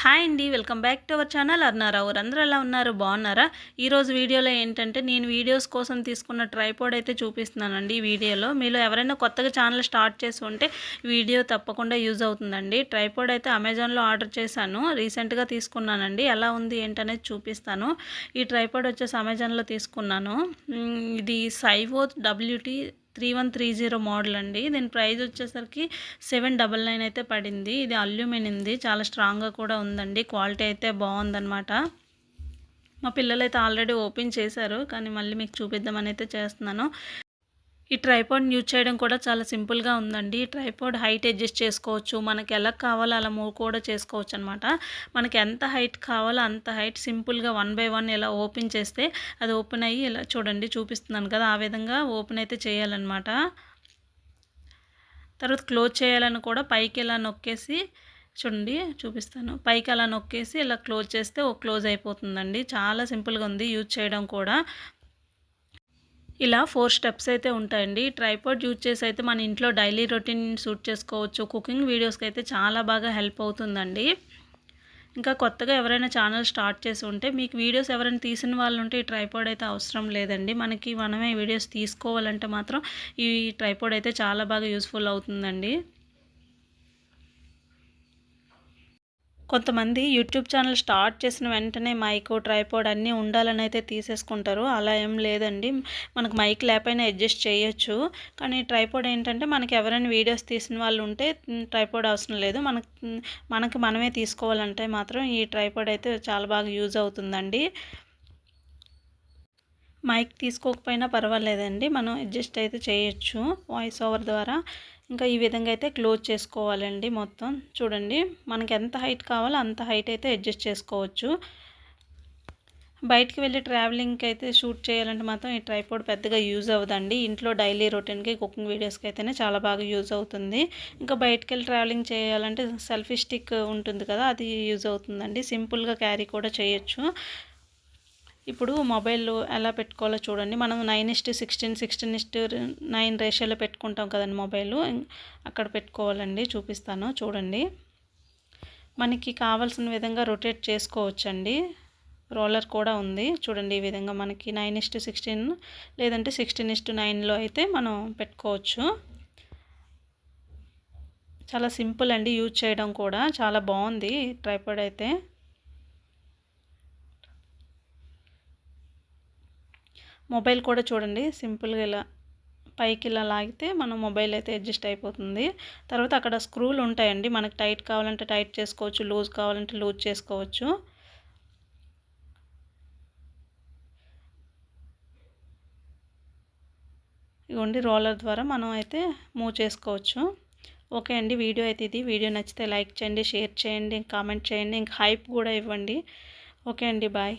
Hi అండి welcome back to our channel. అర్నారావు అందరూ ఎలా ఉన్నారు? బాగున్నారా? ఈరోజు వీడియోలో ఏంటంటే నేను వీడియోస్ కోసం తీసుకున్న ట్రైపోడ్ అయితే చూపిస్తున్నానండి ఈ వీడియోలో. మీలో ఎవరైనా కొత్తగా ఛానల్ స్టార్ట్ చేసి ఉంటే వీడియో తప్పకుండా యూజ్ అవుతుందండి. ట్రైపోడ్ అయితే అమెజాన్లో ఆర్డర్ చేశాను రీసెంట్గా తీసుకున్నానండి. ఎలా ఉంది ఏంటనేది చూపిస్తాను. ఈ ట్రైపోడ్ వచ్చేసి అమెజాన్లో తీసుకున్నాను. ఇది సైవో WT three one three zero model అండి. దీని ప్రైస్ వచ్చేసరికి సెవెన్ డబల్ నైన్ అయితే పడింది. ఇది అల్యూమినియంది చాలా స్ట్రాంగ్గా కూడా ఉందండి. క్వాలిటీ అయితే బాగుందనమాట మా పిల్లలు అయితే ఆల్రెడీ ఓపెన్ చేశారు. కానీ మళ్ళీ మీకు చూపిద్దామని అయితే చేస్తున్నాను. ఈ ట్రైపాడ్ని యూజ్ చేయడం కూడా చాలా సింపుల్గా ఉందండి. ఈ ట్రైపాడ్ హైట్ అడ్జస్ట్ చేసుకోవచ్చు. మనకి ఎలా కావాలో అలా మూవ్ కూడా చేసుకోవచ్చు అనమాట మనకి ఎంత హైట్ కావాలో అంత హైట్ సింపుల్గా వన్ బై వన్ ఇలా ఓపెన్ చేస్తే అది ఓపెన్ అయ్యి ఇలా చూడండి చూపిస్తున్నాను కదా ఆ విధంగా ఓపెన్ అయితే చేయాలన్నమాట. తర్వాత క్లోజ్ చేయాలని కూడా పైకి ఇలా నొక్కేసి చూడండి చూపిస్తాను. పైకి అలా నొక్కేసి ఇలా క్లోజ్ చేస్తే ఓ క్లోజ్ అయిపోతుందండి. చాలా సింపుల్గా ఉంది యూజ్ చేయడం కూడా. ఇలా ఫోర్ స్టెప్స్ అయితే ఉంటాయండి. ట్రైపాడ్ యూజ్ చేసి అయితే మన ఇంట్లో డైలీ రొటీన్ సూట్ చేసుకోవచ్చు. కుకింగ్ వీడియోస్కి అయితే చాలా బాగా హెల్ప్ అవుతుందండి. ఇంకా కొత్తగా ఎవరైనా ఛానల్ స్టార్ట్ చేసి ఉంటే మీకు వీడియోస్ ఎవరైనా తీసిన వాళ్ళు ఉంటే ఈ ట్రైపాడ్ అయితే అవసరం లేదండి. మనకి మనమే వీడియోస్ తీసుకోవాలంటే మాత్రం ఈ ట్రైపాడ్ అయితే చాలా బాగా యూస్ఫుల్ అవుతుందండి. కొంతమంది యూట్యూబ్ ఛానల్ స్టార్ట్ చేసిన వెంటనే మైక్ ట్రైపాడ్ అన్నీ ఉండాలని అయితే తీసేసుకుంటారు. అలా ఏం లేదండి. మనకు మైక్ లేకపోయినా అడ్జస్ట్ చేయొచ్చు. కానీ ట్రైపాడ్ ఏంటంటే మనకి ఎవరైనా వీడియోస్ తీసిన వాళ్ళు ఉంటే ట్రైపాడ్ అవసరం లేదు. మనకి మనకి మనమే తీసుకోవాలంటే మాత్రం ఈ ట్రైపాడ్ అయితే చాలా బాగా యూజ్ అవుతుందండి. మైక్ తీసుకోకపోయినా పర్వాలేదండి. మనం అడ్జస్ట్ అయితే చేయొచ్చు వాయిస్ ఓవర్ ద్వారా. ఇంకా ఈ విధంగా అయితే క్లోజ్ చేసుకోవాలండి మొత్తం. చూడండి మనకి ఎంత హైట్ కావాలో అంత హైట్ అయితే అడ్జస్ట్ చేసుకోవచ్చు. బయటికి వెళ్ళి ట్రావెలింగ్కి అయితే షూట్ చేయాలంటే మాత్రం ఈ ట్రైపోడ్ పెద్దగా యూజ్ అవ్వదండి. ఇంట్లో డైలీ రొటీన్కి కుకింగ్ వీడియోస్కి అయితేనే చాలా బాగా యూజ్ అవుతుంది. ఇంకా బయటికి వెళ్ళి ట్రావెలింగ్ చేయాలంటే సెల్ఫీ స్టిక్ ఉంటుంది కదా అది యూజ్ అవుతుందండి. సింపుల్గా క్యారీ కూడా చేయొచ్చు. ఇప్పుడు మొబైల్ ఎలా పెట్టుకోవాలో చూడండి. మనం nine is to sixteen sixteen is to nine రేషియోలో పెట్టుకుంటాం కదండి మొబైల్. అక్కడ పెట్టుకోవాలండి చూపిస్తాను చూడండి. మనకి కావాల్సిన విధంగా రొటేట్ చేసుకోవచ్చండి. రోలర్ కూడా ఉంది చూడండి ఈ విధంగా మనకి నైన్ ఇస్ట్ సిక్స్టీన్ లేదంటే సిక్స్టీన్ ఇస్ట్ నైన్లో అయితే మనం పెట్టుకోవచ్చు. చాలా సింపుల్ అండి యూజ్ చేయడం కూడా. చాలా బాగుంది ట్రైపాడ్ అయితే. మొబైల్ కూడా చూడండి. సింపుల్గా ఇలా పైకి ఇలా లాగితే మనం మొబైల్ అయితే అడ్జస్ట్ అయిపోతుంది. తర్వాత అక్కడ స్క్రూలు ఉంటాయండి. మనకి టైట్ కావాలంటే టైట్ చేసుకోవచ్చు. లూజ్ కావాలంటే లూజ్ చేసుకోవచ్చు. ఇవ్వండి రోలర్ ద్వారా మనం అయితే మూవ్ చేసుకోవచ్చు. ఓకే అండి. వీడియో అయితే ఇది. వీడియో నచ్చితే లైక్ చేయండి షేర్ చేయండి కామెంట్ చేయండి. ఇంక హైప్ కూడా ఇవ్వండి. ఓకే అండి. బాయ్.